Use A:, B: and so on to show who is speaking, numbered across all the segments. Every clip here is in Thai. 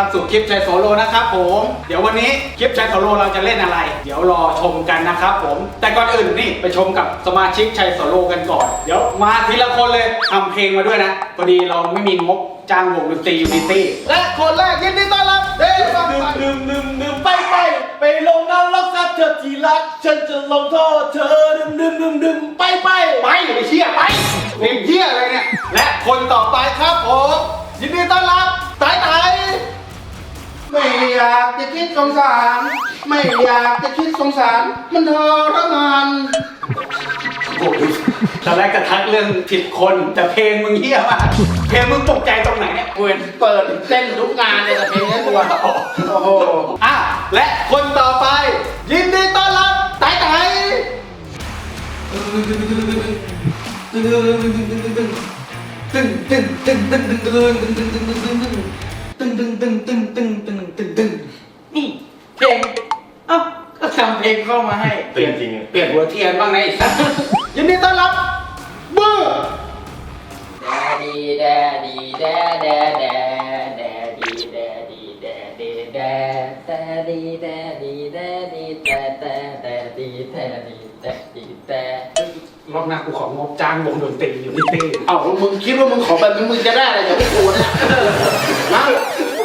A: รับสู่คลิปชัยโสโลนะครับผม เดี๋ยววันนี้คลิปชัยโสโลเราจะเล่นอะไร เดี๋ยวรอชมกันนะครับผม แต่ก่อนอื่นนี่ไปชมกับสมาชิกชัยโสโลกันก่อน เดี๋ยวมาทีละคนเลยทำเพลงมาด้วยนะ พอดีเราไม่มีงบจ้างวงดนตรียูนิตี้ และคนแรกยินดีต้อนรับเดฟฟังฟัง
B: ดึมดึมดึมไปไปไปลงนรกซะเธอที่รัก ฉันจะลงโทษเธอดึมดึมดึมดึมไปไป
A: ไปอย่าไปเชี่ยไปเพลงเชี่ยอะไรเนี่ย และคนต่อไปครับผม ยินดีต้อนรับไต่ไต่
C: ไม่อยากจะคิดสงสาร ไม่อยากจะคิดสงสาร มันทรมาน
A: โอ้ยตอนแรกกระทักเรื่องผิดคนแต่เพลงมึงเฮี้ยมากเพลงมึงตกใจตรงไหนเนี่ย
C: เวนเปิดเต้นทุกงานเลยกับเพลงนี้ตัวโอ้โห
A: อะและคนต่อไป ยินดีต้อนรับไต่ไต่ตึงตึงตึงตึงตึงตึงตึงตึงตึงตึงตึงตึงตึงตึงตึงตึงตึงตึงตึง
D: ตึงตึงตึงตึงตึงตึงตึง
A: นี่เพลงเอ้าก็ทำเพลงเข้ามาให้
B: เปลี่ยนจริง
A: เปลี่ยนหัวเทียนบ้างนไอ้สัสยินดีต้อนรับบอร์
D: แดดีแดดีแดแดแดแด
E: ดีแดดีแดดีแดแดดีแดดีแดดีแดแดแดดีแดดีแดดีแด
A: รอบหน้ากูของบจ้างวงดนตรีอยู่ที่เต้
C: เอ้ามึงคิดว่ามึงขอแบบมึงจะได้อะไรจากกูนะมา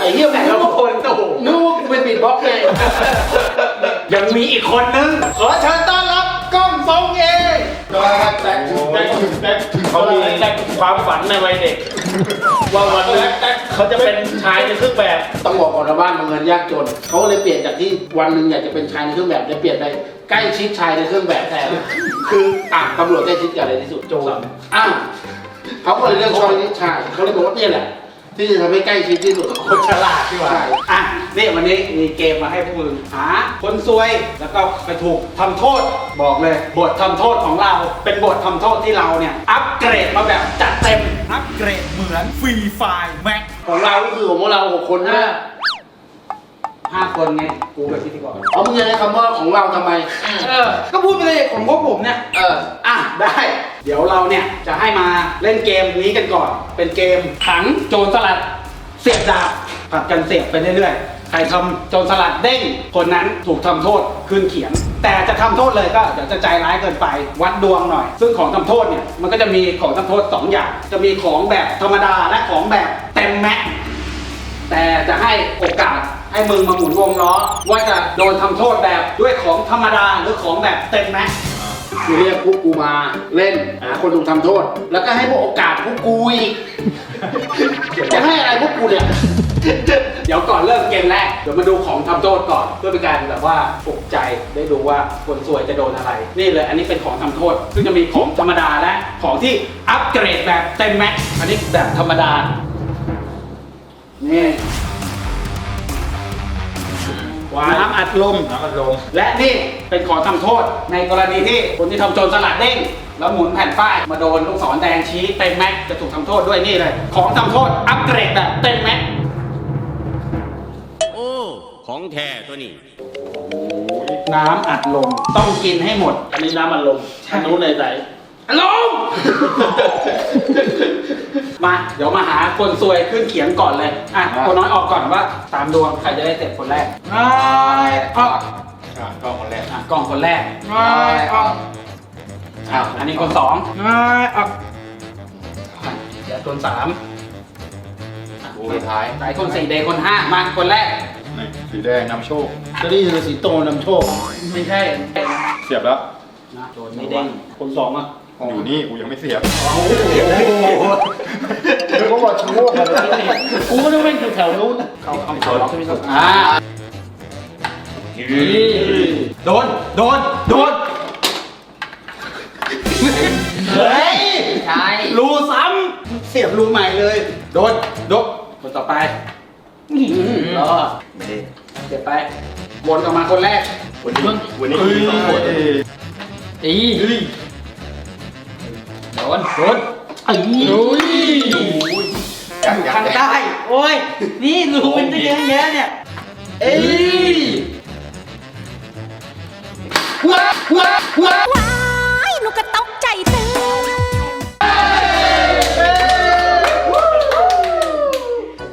C: อ้เหี้ย
A: แต่
C: แต่
A: ละ
C: ละ
A: คนโอ้โห
C: นึกว่ากูเป็นบีทบ็อกซ์ไง
A: ยังมีอีกคนนึง ขอเชิญต้อนรับกล้องทรงเอ
F: เขามีความฝันในวัยเด็ก ว่าวันหนึงเขาจะเป็นชายในเครื่องแบบ
C: ต้องบอกก่อนว่าบ้านมึงเงินยากจน เขาเลยเปลี่ยนจากที่วันหนึ่งอยากจะเป็นชายในเครื่องแบบจะเปลี่ยนไปใกล้ชิดชายในเครื่องแบบแทนคืออะตำรวจใกล้ชิดกับอะไรที่สุด
F: โจร
C: อะเขาก็เลยเลือกชอยนี้ชายเขาเลยบอกว่าเนี่ยแหละ ที่จะทำให้ใกล้ชิดที่สุด
A: คนฉลาดดีกว่า
C: ใช่
A: อะนี่วันนี้มีเกมมาให้พวกมึงหาคนซวยแล้วก็ไปถูกทำโทษบอกเลย บททำโทษของเรา เป็นบททำโทษที่เราเนี่ย อัปเกรดมาแบบจัดเต็ม อัปเกรดเหมือนฟรีไฟล์แม็ก
C: ของเราก็คือของพวกเราหกคนนะ
A: ห้าคนไงกูกับพิธีกร
C: เอามึงจะใช้คำว่าของเราทำไม
A: เออ ก็พูดไปเลยของพวกผมเนี่ย
C: เออ
A: อะได้ เดี๋ยวเราเนี่ยจะให้มาเล่นเกมนี้กันก่อน เป็นเกมขังโจรสลัดเสียบดาบผัดกันเสียบไปเรื่อยๆ ใครทำโจรสลัดเด้งคนนั้นถูกทำโทษขึ้นเขียง แต่จะทำโทษเลยก็เดี๋ยวจะใจร้ายเกินไปวัดดวงหน่อย ซึ่งของทำโทษเนี่ยมันก็จะมีของทำโทษสองอย่าง จะมีของแบบธรรมดาและของแบบเต็มแม็กซ์แต่จะให้โอกาสให้มึงมาหมุนวงล้อว่าจะโดนทำโทษแบบด้วยของธรรมดาหรือของแบบเต็มแม็ก ซ์
C: คือเรียกพวกกูมาเล่นหาคนถูกทำโทษ แล้วก็ให้พวกโอกาสพวกกูอีก จะให้อะไรพวกกูเนี่ย
A: เดี๋ยวก่อนเริ่มเกมแรก เดี๋ยวมาดูของทำโทษก่อนเพื่อเป็นการแบบว่าปลุกใจได้ดูว่าคนสวยจะโดนอะไร นี่เลยอันนี้เป็นของทำโทษ ซึ่งจะมีของธรรมดาและของที่อัปเกรดแบบเต็มแม็กซ์อันนี้แบบธรรมดา นี่ น้ำอัดลม
F: น้ำอัดลม
A: และนี่เป็นของทำโทษในกรณีที่คนที่ทำโจรสลัดเด้งแล้วหมุนแผ่นป้ายมาโดนลูกศรแดงชี้เต็มแม็กซ์จะถูกทำโทษด้วยนี่เลย ของทำโทษอัปเกรดแบบเต็มแม็กซ์
G: โอ้ ของแท้ตัวนี้
A: น้ำอัดลมต้องกินให้หมด
F: อันนี้น้ำอัดลมอันนู้นในใส
A: อัดลม มา เดี๋ยวมาหาคนซวยขึ้นเขียงก่อนเลย อะคนน้อยออกก่อนว่า ตามดวงใครจะได้เสร็จคนแรกน้อยออก
B: อะก็คนแรก
A: อะกล่องคนแรก
C: น้อยออก
A: อะอันนี้คนสองน้อยออกอะเดี๋ยวคนสาม
B: กูสุดท้าย
A: สายคนสี่เดย์คนห้ามาคนแรก
B: นี่สีแดงนำโชค
C: จะได้คือสีโตนำโชค
A: ไม่ใช่
B: เสียบแล้ว
A: นะโดนไม่เด้งคนสองอะ
B: อยู่นี่กูยังไม่เสียบ
C: แล้วก็บอกชะโงกมาเลยกูก็ต้องเป็นอยู่แถวนู้น
A: เขาเขาเขาล็อกไม่ต้องอ่าโดน โดน โดน เฮ้ย
D: ใช่
A: รูซ้ำเสียบรูใหม่เลย โดน โดน คนต่อไปอืมรอเสียบไป วนกลับมาคนแรก
B: วันนี้วันนี้มีสองคน
D: ตี
A: โดนโดนไอ้อยู่ข้างใต้
D: โอ้ย นี่รูเป็นตั้งเยอะแยะเนี่ย
A: เอ้ยว้าว้าว้า
E: ว้ายหนูก็ตกใจตื่น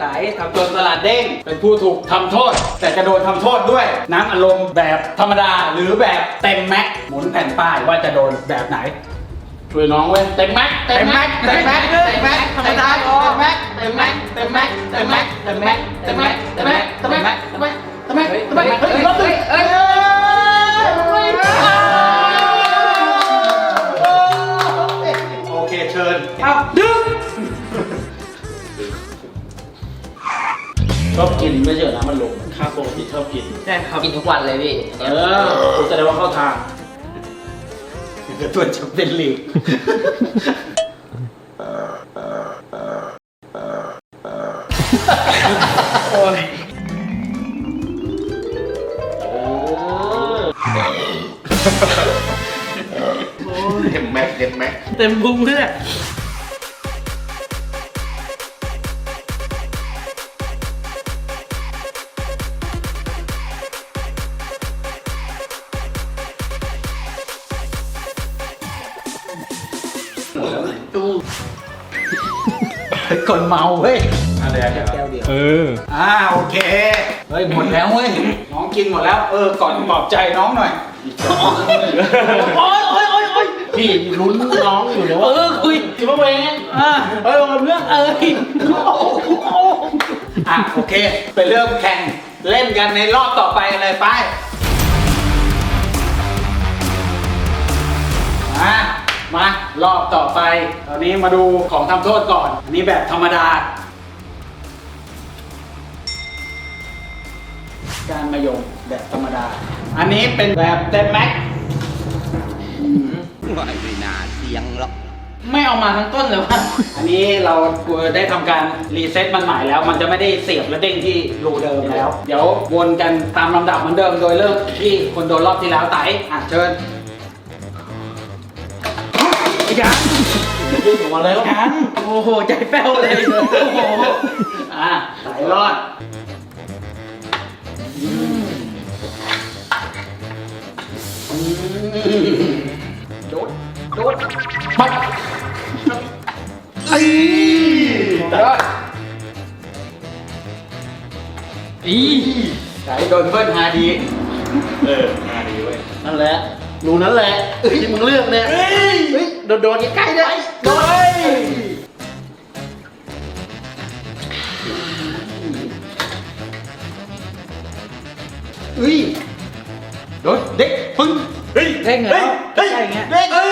A: สายทำโจรสลัดเด้ง เป็นผู้ถูกทำโทษ แต่จะโดนทำโทษด้วย น้ำอารมณ์แบบธรรมดาหรือแบบเต็มแม็กซ์หมุนแผ่นป้ายว่าจะโดนแบบไหน
C: ช่วยน้องเว้ยเต็มแม็กเต็มแม็กเต็มแม็กเต็มแม็กธรรมดาเต็มแม็กเต็มแม็กเต็มแม็กเต็มแม็กเต็มแม็กเต็มแม็กเต็มแม็กเต็มแม็กเต็มแม็กเต็มแม็กเต็มแม็กเต็มแม็กเฮ้ยรอบหนึ่งเอ้ย
A: โอเคเชิญเอาดึง
C: ชอบกินไม่ใช่เหรอน้ำมันลงข้าวปกติชอบกิน
D: ใช่ครับกินทุกวันเลยพี่
C: เออคุณแสดงว่าเข้าทาง
A: ตัวจะเป็นลีก
C: เต็มแม็กเต็มแม็ก
D: เต็มพุงเลย
A: คนเมาเว้ย
F: อะไรอะ
A: แก้วเดียว เออ อ่าโอเค เฮ้ยหมดแล้วเว้ย น้องกินหมดแล้ว เออ ก่อนปลอบใจน้องหน่อย
D: โอ๊ยโอ๊ยโอ๊ยโอ๊ย
C: พี่ลุ้นน้องอยู่เนี่ย
D: เอ
C: ว่า
D: อคุย
C: จิบเวง
D: อ่าเฮ้ยเพื่อนเอ้ย
A: อะโอเค ไปเริ่มแข่งเล่นกันในรอบต่อไปกันเลยไป มา มารอบต่อไปตอนนี้มาดูของทำโทษก่อน อันนี้แบบธรรมดา การมายงแบบธรรมดา อันนี้เป็นแบบเต็มแม็กซ์
G: ไม่น่าเสียงหรอก
D: ไม่เอามาทั้งต้นเลยวะ
A: อันนี้เราได้ทำการรีเซ็ตมันใหม่แล้ว มันจะไม่ได้เสียบและเด้งที่รูเดิมแล้ว เดี๋ยววนกันตามลำดับเหมือนเดิมโดยเริ่มที่คนโดนรอบที่แล้วไต่อะเชิญ
D: ยัง
C: ยื่นออกมาแล้ว
D: ยังโอ้โห ใจแป้วเลย โอ้โห
A: อะไต่รอดโดดโดดปัดไอ้ไต่รอด
D: อี
A: ไต่โดนเบิ้ลฮาดี
F: เออมาดีเว้ย
C: นั่นแหละ รูนั่นแหละที่มึงเลือกเนี่ยเฮ้ยโดนโดนใกล้ๆเลยโดนเฮ้ย
A: โดดเด็กปึ้ง
F: เฮ้ย
D: เด้งแล้ว
F: เฮ้ย
D: ใช่อย่างเงี้ย
F: เด้งเฮ้ย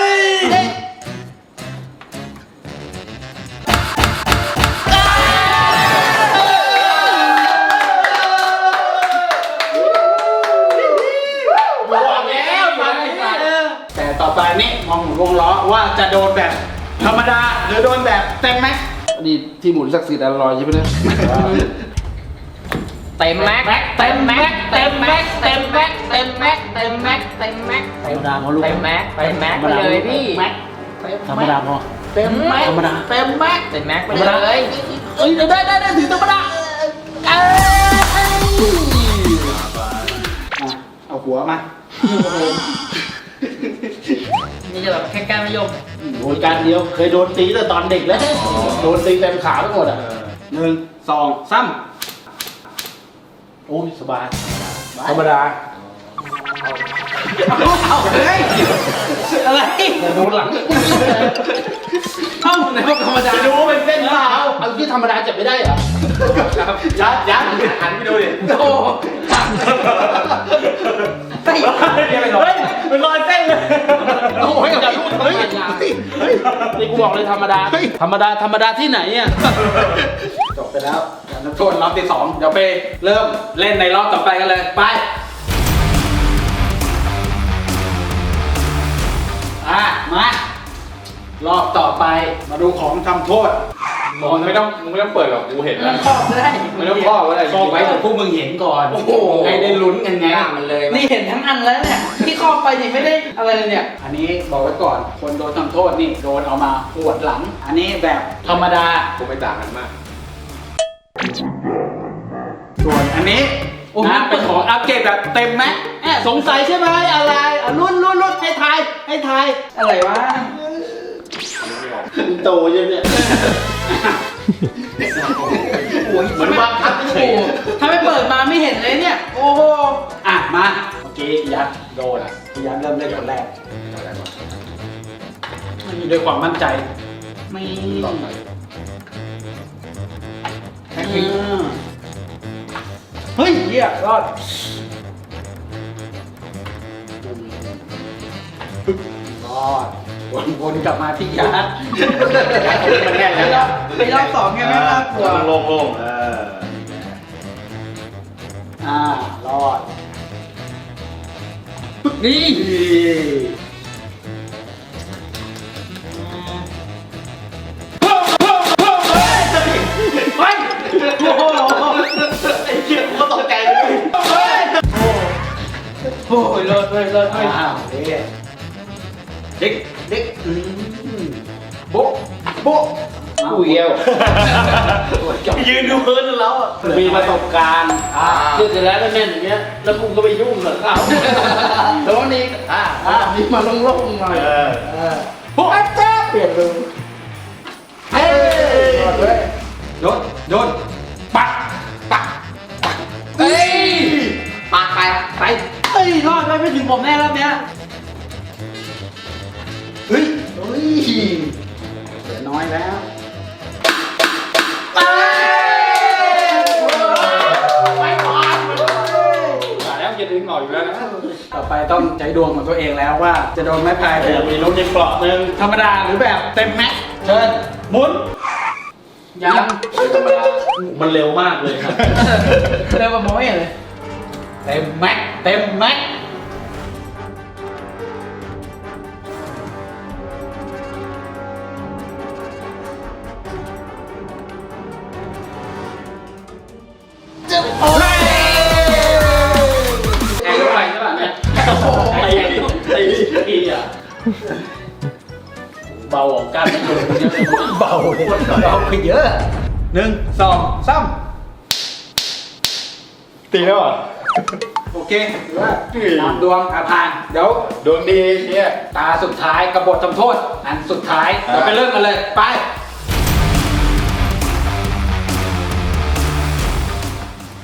C: ว
A: งล้อว่าจะโดนแบบธรรมดาหรือโดนแบบเต็มไหม
C: อันนี้ที่หมุนศักดิ์สิทธิ์อร่อยใช่ไหมเนี่ย
D: เต็มแม็กเต็มแม็กเต็มแม็กเต็มแม็กเต็มแม็กเต็มแม็กเต็มแม็ก
C: ธรรมดาพอลูก
D: เต็มแม็กเต็มแม็กไปเลยพี่
A: แม็ก
C: ธรรมดาพอ
D: เต็มแม็ก
C: ธรรมดา
D: เต็มแม็กเต็มแม็กไปเลย
C: เอ้ยได้ได้ได้ถึงธรรมดา
A: อะเอาหัวมา
D: นี่จะแบบแค่การมายม
C: โดนการเดียวเคยโดนตีแต่ตอนเด็กแล้ว โดนตีเต็มขาไปหมดอะ
A: หนึ่งสองสาม
C: โอ้ยสบายธรรมดา
A: เอาเฮ้ย
D: อะไร
C: แต่โดนหลัง
A: เอ้าในห้องธรรมดาดูเป็นเส้นเปล่า
C: เอาที่ธรรมดาจับไม่ได้เหรอ
A: ยัดยัดหันไปดูดิ
D: โอ้ไป
A: เฮ้ยเป็นรอยเส้นเลย
C: โอ้ยอย่าพูดเฮ้ยเฮ้ยนี่กูบอกเลยธรรมดา ธรรมดา ธรรมดาที่ไหนอะ
A: จบไปแล้วการนักโทษรอบที่สองเดี๋ยวไปเริ่มเล่นในรอบต่อไปกันเลย ไปอะมา รอบต่อไปมาดูของทำโทษ
F: มึงไม่ต้องมึงไม่ต้องเปิดหรอกกูเห็นแล้ว
D: ขอบได้
F: ไม่ต้องพ่อก็ได้
A: ครอบไว้แต่พวกมึงเห็นก่อน
D: โอ้โห
A: ให้ได้ลุ้นกันไง
D: มันเลยนี่เห็นทั้งอันแล้วเนี่ยที่ครอบไปนี่ไม่ได้อะไรเลยเนี่ย
A: อันนี้บอกไว้ก่อน คนโดนทำโทษนี่โดนเอามาปวดหลัง อันนี้แบบธรรมดา
F: กูไม่ต่างกันมาก
A: ส่วนอันนี้
D: โอ้โห
A: นะเป็นของอัปเกรดแบบเต็มไหมแอบสงสัยใช่ไหมอะไรอะไรลุ้นลุ้นลุ้นให้ทายให้ทายอะไรวะ
F: โตใช่ไหมเนี่ย
C: เหมือนบังคับโอ้โหถ้าไม่เปิดมาไม่เห็นเลยเนี่ย โอ้โห
A: อะ มาเมื่อกี้ยัดโดนยัดเริ่มเล่นคนแรกด้วยความมั่นใจ ไม่
C: แท็กซี่
A: อ่าเฮ้ยเหี้ยรอดรอด วนวนกลับมาที่ยัด
F: มันแน่น
C: ไป
F: แล้ว
C: รอบไปรอบสองไงไม่น่ากลัว
F: โล่งโล่งๆเออ
A: อ่ารอด
C: นี่
A: ไปโอ้โห
F: ไอ้เหี้ยกูก็ตกใจเลย
C: โอ้ยเลิศเลยเลิศเลย
A: อ้าวเด็ก เด็กเด็กอืมโบ๊ะโบ๊ะ
C: กูเยี่ยว
F: ยืนดูพื้นแล้วอะ
A: มีประสบการณ์อ่า
C: คือเสร็จแล้วแล้วแน่นอย่างเงี้ย แล้วกูก็ไปยุ่งเหรอเขาแล้ววันนี้อ่าอ่านี่มาโล่งๆหน่อย
F: เออ
A: โบ๊ะจ้าเปลี่ยนเลย
C: เฮ้ย
A: โดนโดนปักปักปัก
C: เฮ้ยปากไปไป
A: เอ้ยรอดไปไม่ถึงผมแน่รอบเนี้ย เฮ้ยเฮ้ยเหลือน้อยแล้วแล้วจะดึงหน่อยอยู่แล้วนะต่อไปต้องใจดวงของตัวเองแล้วว่าจะโดนไม้พายแบ
F: แต่
A: บ
F: มีลุ้นในเปราะหนึง
A: ธรรมดาหรือแบบเต็มแม็กซ์เชิญหมุน
C: ยัง
F: มันเร็วมากเลยครับ
C: เร็วกว่ามองไม่เห็นเลย
A: เต็มแม็กซ์เต็มแม็กซ์ เบา
F: ออกกันเยอะ
A: เบาเลยเบาไปเยอะหนึ่งสองสาม
F: ตีแล้วอะ
A: โอเคถือว่าตามดวงอาพานเดี๋ยว
F: ดวงดีเนี่ย
A: ตาสุดท้ายกบฏทำโทษ อันสุดท้ายเราไปเริ่มกันเลย ไป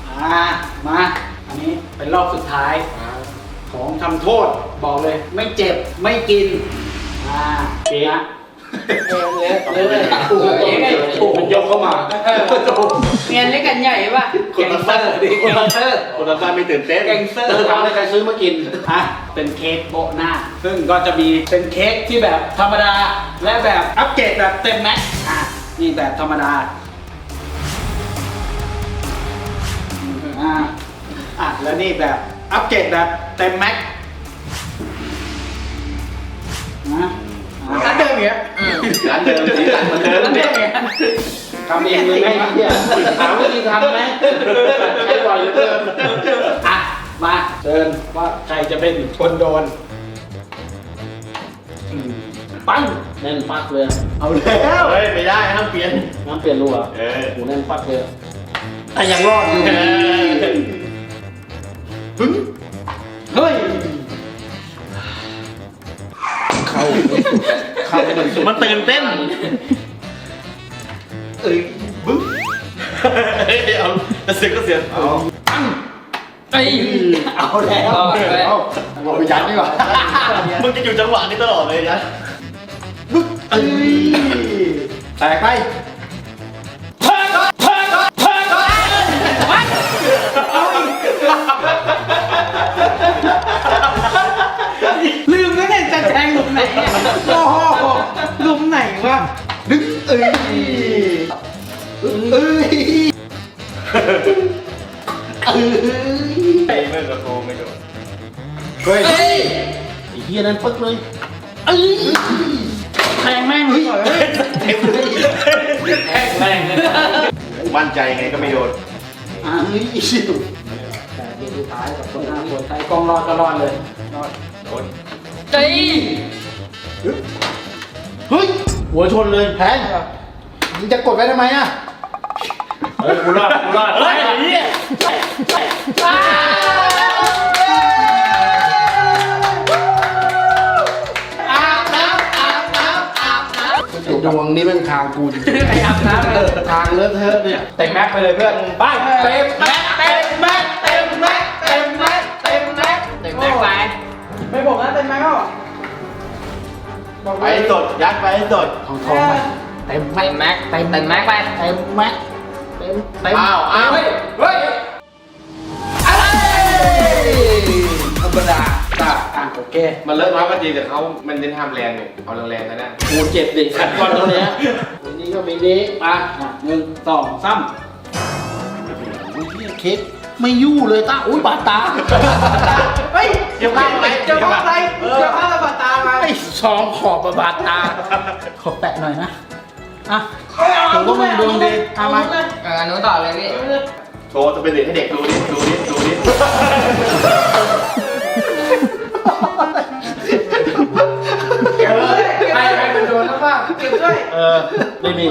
A: อ่ามา อันนี้เป็นรอบสุดท้าย ของทำโทษบอกเลย ไม่เจ็บไม่กินอ่าเจ๊ะ
C: เลยเลย
A: โอ้โหโอ้โห
F: มันยกเข้ามา
C: เงียนเล็กกันใหญ่ป่ะ
F: คนละสั้น
A: ดิแกงเซอร์
F: คนละสั้นไม่ตื่นเต้น
A: แกงเซอร์ทำให้ใครซื้อมากินอะเป็นเค้กโบะหน้า ซึ่งก็จะมีเป็นเค้กที่แบบธรรมดา และแบบอัปเกรดแบบเต็มแม็กซ์อะนี่แบบธรรมดาอะอะแล้วนี่แบบ อัปเกรดแบบเต็มแม็กซ์นะอะ
C: ร้านเดิมอย่างเงี้ย
F: ร้านเดิมสีสันเหมือนเดิม
C: ร้านเดิ
F: เนี่
C: ม
F: ย
C: อย่างเงี้ย
A: ทำเองเลยไหมเนี่ย
F: ถามว่าที่ทำไหมใช้บ่อยเหลือเกิน
A: อะมาเชิญว่าใครจะเป็นคนโดนอืมปั้ง
F: แน่นปักเลย
A: เอาแล้ว
F: เฮ้ยไม่ได้ห้ามเปลี่ยน
A: น้ำเปลี่ยนรัว
F: เออ
A: หูแน่นปักเลย
F: แต่ยังรอดอยู่
A: เฮ้ย
F: เข้าไปหนึ่งมันตื่นเต้น
A: เอ้ยบึ้ง
F: เฮ้ยเอาจะเสียก็เสียเอา
A: ปั้ง
C: เอ้ย
A: เอาแล้ว
C: เอาแล้ว
A: เอาไปยัดดีกว่า
F: มึงจะอยู่จังหวะนี้ตลอดเลยนะ
A: บึ้งเอ้ยแตกไป เฮ้ย
C: เอ้ย
F: ไอ้เฮียนั่นปึ๊กเลย
C: เอ้ยแทงแม่งเลย
F: เต็มเลยแห้งแรงเลยมั่นใจไงก็ไม่โดน
A: อ่าเฮ้ยแต่ดูสุดท้ายกับคนห้าคนไทยกองรอดก็รอดเลยรอด
F: โดน
C: เอ้ย
A: เฮ้ย
F: หัวชนเลย
A: แพงมึงจะกดไว้ทำไมอะ
F: เฮ้ยกูรอดกูรอดเฮ้ยไอ้เหี้ย
C: อ้าว ดวงนี่มันคางกูจริง
D: ไปอาบน้ำเลย
C: ๆทางเลอะเทอะเนี่ย
A: เต็มแม็กไปเลยเพื่อนไป
D: เต็มแม็กเต็มแม็กเต็มแม็กเต็มแม็กเต็มแม็กเต็มแม็กไป
A: ไม่บอกนะเต็มแม็กก็
B: ไปให้สดยัดไปให้สด
C: ทองทองไป
D: เต็มแม็กเต็มเต็มแม็กไป
C: เต็มแม็กเต็มเต็ม
B: อ้าวอ้าว
D: เฮ้ยเฮ้ย
C: ธรรมดา
A: จ้าอะโอเค
B: มันเลิกน้อยก็จริงแต่เขามันเน้นทำแรงเนี่ยเอาแรงๆกันนะ
C: กูเจ็บดิขัดก้อนตรงเนี้ยวันนี้ก็มีนี้
A: มาหนึ่งสองสาม
C: อุ้ยเค้กไม่ยู่เลยตาอุ้ยบาดตา
A: เฮ้ยเดี๋ยวพลาดอะไรเดี๋ยวพลาดอะไรเดี๋ยวพลาดระบาดตามา
C: ไอ้สองขอบบาดตา ขอแตะหน่อยนะอะผมก็มึงดวงดีทำมา
D: เอออันนู้นต่อเลยพี่
B: โชว์จะเป็นเด็กให้เด็กดูนิดดูนิดดูนิด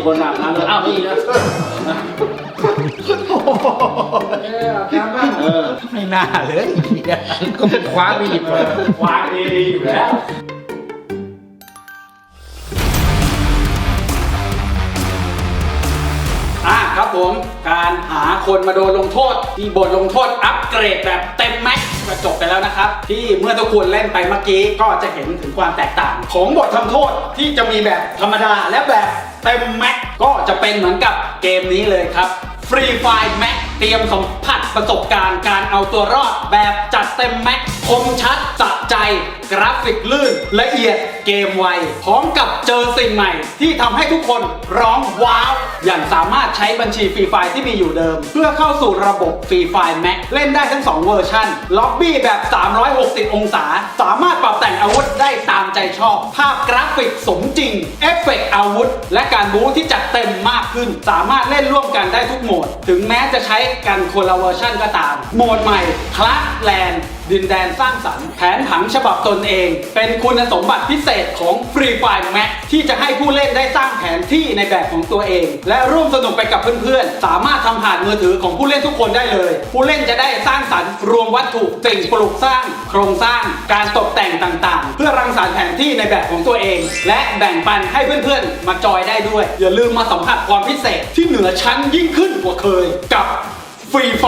A: คน
C: อาบน้ำเลยอ้าวไม่มีแล้วเออไม่น่าเลยก็มันคว้าไปหยิบมาวา
A: งดีๆอยู่แล้วอะครับผมการหาคนมาโดนลงโทษ ที่บทลงโทษอัปเกรดแบบเต็มแม็กซ์ก็จบไปแล้วนะครับ ที่เมื่อทุกคนเล่นไปเมื่อกี้ก็จะเห็นถึงความแตกต่าง ของบททำโทษที่จะมีแบบธรรมดาและแบบ เต็มแม็กก็จะเป็นเหมือนกับเกมนี้เลยครับฟรีไฟแม็กเตรียมสัมผัสประสบการณ์การเอาตัวรอดแบบจัดเต็มแม็ก คมชัดสะใจ กราฟิกลื่น ละเอียดเกมไว พร้อมกับเจอสิ่งใหม่ ที่ทำให้ทุกคนร้องว้าว อย่างสามารถใช้บัญชีฟรีไฟที่มีอยู่เดิม เพื่อเข้าสู่ระบบฟรีไฟแม็กเล่นได้ทั้ง 2 เวอร์ชันล็อบบี้แบบ 360 องศา สามารถปรับแต่งอาวุธได้ตามใจชอบ ภาพกราฟิกสมจริง เอฟเฟกต์อาวุธ และการบู๊ที่จัดเต็มมากขึ้น สามารถเล่นร่วมกันได้ทุกโหมด ถึงแม้จะใช้กันคนละเวอร์ชันก็ตาม โหมดใหม่คลาสแลนด์ ดินแดนสร้างสรรค์แผนผังฉบับตนเอง เป็นคุณสมบัติพิเศษของ Free Fire Max ที่จะให้ผู้เล่นได้สร้างแผนที่ในแบบของตัวเอง และร่วมสนุกไปกับเพื่อนๆ สามารถทำผ่านมือถือของผู้เล่นทุกคนได้เลย ผู้เล่นจะได้สร้างสรรค์รวมวัตถุสิ่งปลูกสร้าง โครงสร้าง การตกแต่งต่างๆ เพื่อรังสรรค์แผนที่ในแบบของตัวเอง และแบ่งปันให้เพื่อนๆ มาจอยได้ด้วย อย่าลืมมาสัมผัสความพิเศษที่เหนือชั้นยิ่งขึ้นกว่าเคย กับฟรีไฟ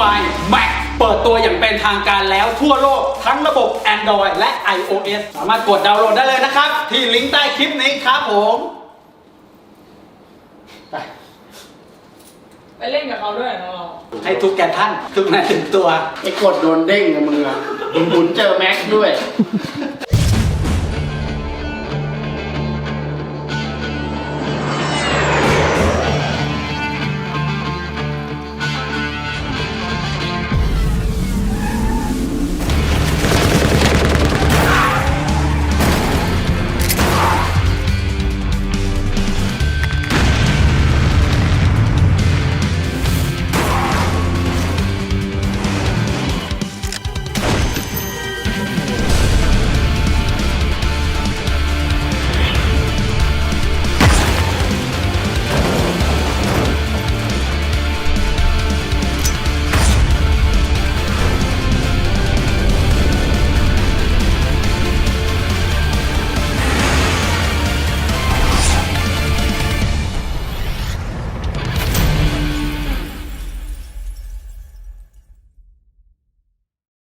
A: Max เปิดตัวอย่างเป็นทางการแล้วทั่วโลกทั้งระบบ Android และ iOS สามารถกดดาวน์โหลดได้เลยนะครับ ที่ลิงก์ใต้คลิปนี้ครับผม
H: ไปเล่นกับเขาด้วยนะเรา
A: ให้ทุกแก่ท่านทุกนาถึงตัว
C: ไอ้กดโดนเด้งกับมึงอะบุญบุญเจอแม็กซ์ด้วย